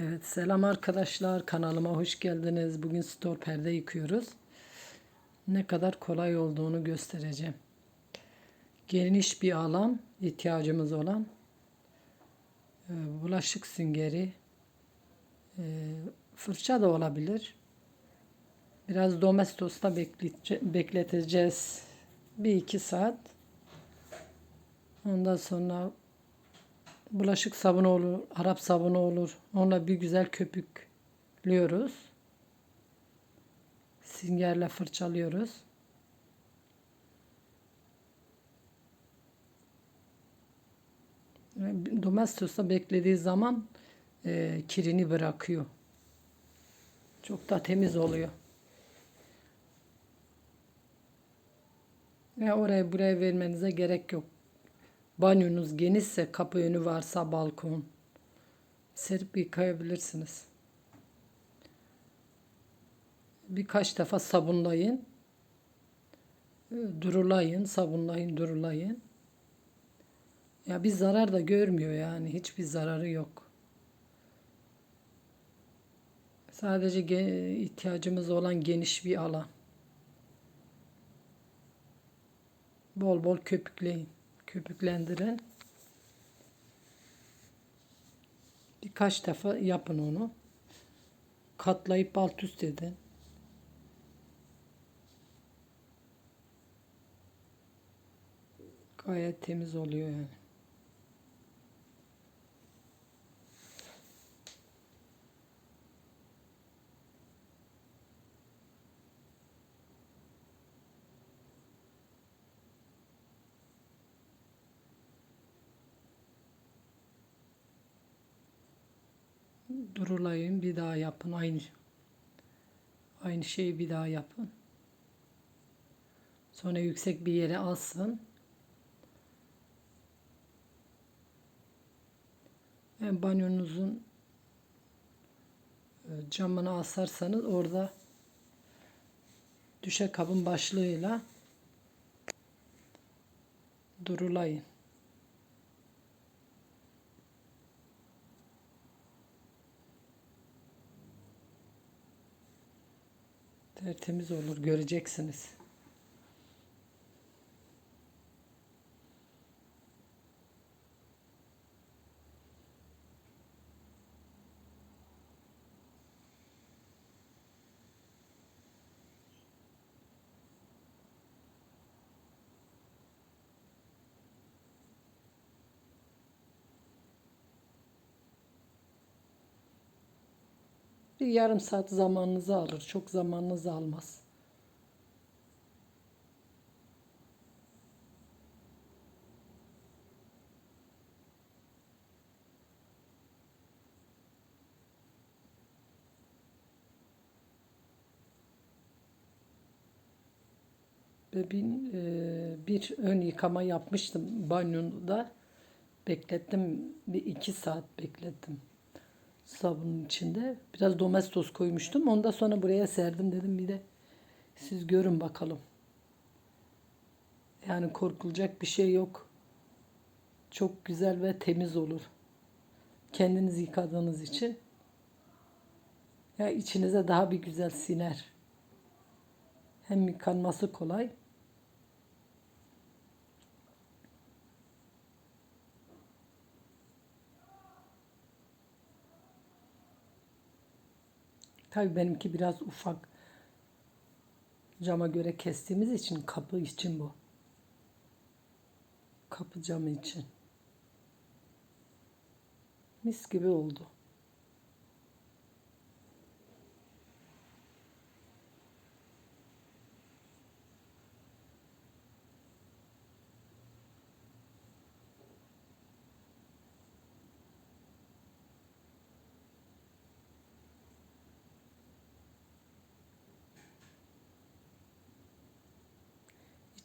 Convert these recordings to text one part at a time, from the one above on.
Evet selam arkadaşlar kanalıma hoş geldiniz. Bugün store perde yıkıyoruz. Ne kadar kolay olduğunu göstereceğim. Geniş bir alan ihtiyacımız olan e, bulaşık süngeri e, fırça da olabilir. Biraz domestosta beklete- bekleteceğiz. Bir iki saat. Ondan sonra bulaşık sabunu olur, Arap sabunu olur. Onunla bir güzel köpüklüyoruz. Singerle fırçalıyoruz. Domestos'ta beklediği zaman e, kirini bırakıyor. Çok da temiz oluyor. Ve oraya buraya vermenize gerek yok. Banyonuz genişse kapı önü varsa balkon serip yıkayabilirsiniz. Birkaç defa sabunlayın. Durulayın, sabunlayın, durulayın. Ya bir zarar da görmüyor yani. Hiçbir zararı yok. Sadece ihtiyacımız olan geniş bir alan. Bol bol köpükleyin. Köpüklendirin. Birkaç defa yapın onu. Katlayıp alt üst edin. Gayet temiz oluyor yani. Durulayın bir daha yapın aynı aynı şeyi bir daha yapın. Sonra yüksek bir yere alsın. Ve banyonuzun e, camını asarsanız orada düşe kabın başlığıyla durulayın. Tertemiz olur göreceksiniz. Bir yarım saat zamanınızı alır. Çok zamanınızı almaz. Ve bir, e, bir ön yıkama yapmıştım banyoda. Beklettim. Bir iki saat beklettim. Sabunun içinde. Biraz domestos koymuştum. Ondan sonra buraya serdim dedim. Bir de siz görün bakalım. Yani korkulacak bir şey yok. Çok güzel ve temiz olur. Kendiniz yıkadığınız için. Ya içinize daha bir güzel siner. Hem yıkanması kolay. Tabii benimki biraz ufak. Cama göre kestiğimiz için kapı için bu. Kapı camı için. Mis gibi oldu.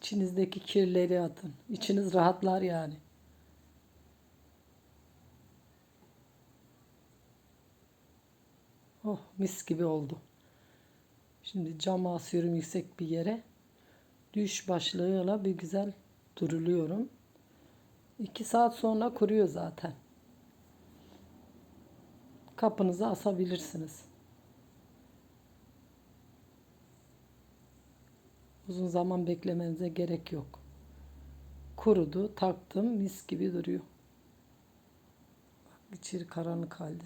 İçinizdeki kirleri atın. İçiniz rahatlar yani. Oh mis gibi oldu. Şimdi cama asıyorum yüksek bir yere. Düş başlığıyla bir güzel duruluyorum. İki saat sonra kuruyor zaten. kapınıza asabilirsiniz. Uzun zaman beklemenize gerek yok. Kurudu, taktım, mis gibi duruyor. Bak içeri karanlık halde.